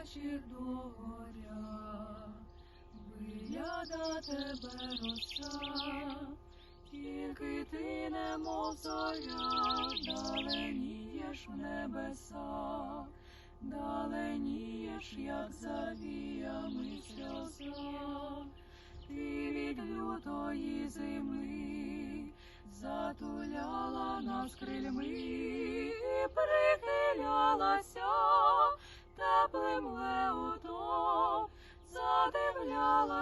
вечір вигляда тебе роса, тільки ти немов зоря, даленієш в небеса, даленієш, як завіями сльоза, ти від лютої зими затуляла нас крильми, і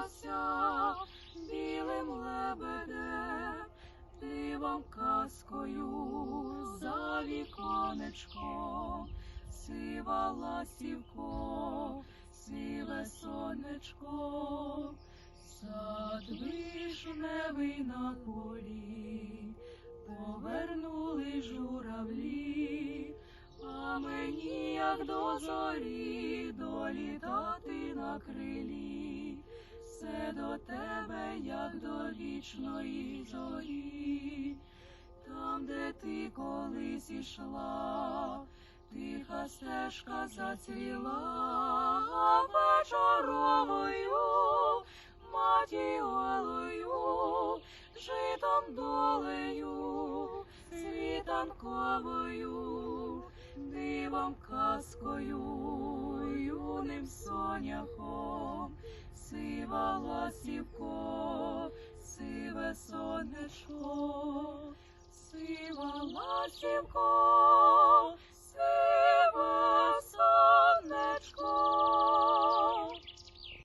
задивлялася білим лебедем, дивом казкою за віконечком, сива ластівко, сиве сонечко, сад вишневий на полі, повернули журавлі, а мені, як до зорі, долітати на крилі, все до тебе, як до вічної зорі, там, де ти колись ішла, тиха стежка зацвіла вечоровою, матіолою, житом долею, світанковою, дивом казкою, юним соняхом, сива ласівко, сиве сонечко, сива ласівко,